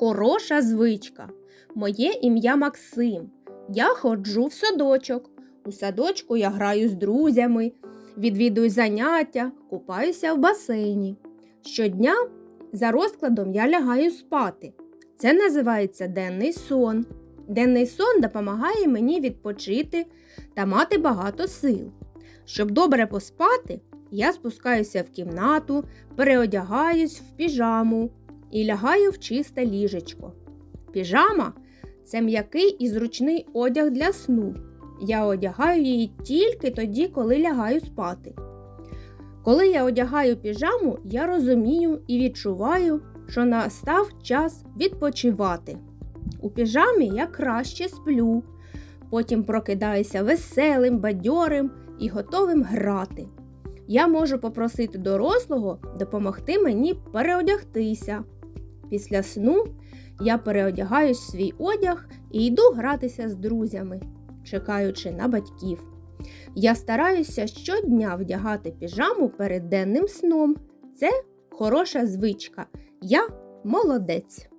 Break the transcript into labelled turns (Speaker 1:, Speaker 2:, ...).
Speaker 1: Хороша звичка. Моє ім'я Максим. Я ходжу в садочок. У садочку я граю з друзями, відвідую заняття, купаюся в басейні. Щодня за розкладом я лягаю спати. Це називається денний сон. Денний сон допомагає мені відпочити та мати багато сил. Щоб добре поспати, я спускаюся в кімнату, переодягаюсь в піжаму і лягаю в чисте ліжечко. Піжама це м'який і зручний одяг для сну. Я одягаю її тільки тоді, коли лягаю спати. Коли я одягаю піжаму, я розумію і відчуваю, що настав час відпочивати. У піжамі я краще сплю, потім прокидаюся веселим, бадьорим і готовим грати. Я можу попросити дорослого допомогти мені переодягтися. Після сну я переодягаюсь в свій одяг і йду гратися з друзями, чекаючи на батьків. Я стараюся щодня вдягати піжаму перед денним сном. Це хороша звичка. Я молодець.